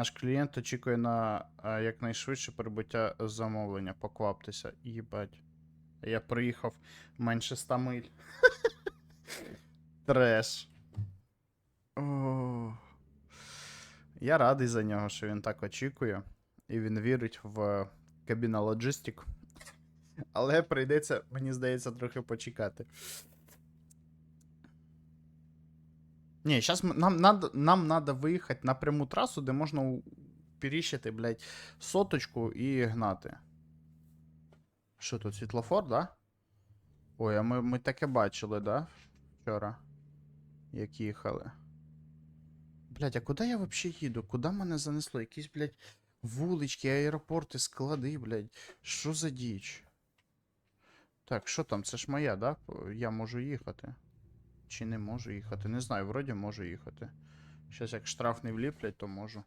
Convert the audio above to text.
Наш клієнт очікує на е, якнайшвидше прибуття замовлення. Покваптеся. Їбать. Я приїхав менше 100 миль. Треш. О. Я радий за нього, що він так очікує. І він вірить в кабіна Logistic. Але прийдеться, мені здається, трохи почекати. Ні, зараз нам надо, нам надо виїхати на пряму трасу, де можна періщити, блядь, соточку і гнати. Що тут, світлофор, да? Ой, а ми, ми таке бачили, да? Вчора. Як їхали. Блядь, а куди я взагалі їду? Куди мене занесло? Якісь, блядь, вулички, аеропорти, склади, блядь. Що за діч? Так, що там? Це ж моя, да? Я можу їхати. Чи не можу їхати? Не знаю, вроді можу їхати. Щас як штраф не вліплять, то можу.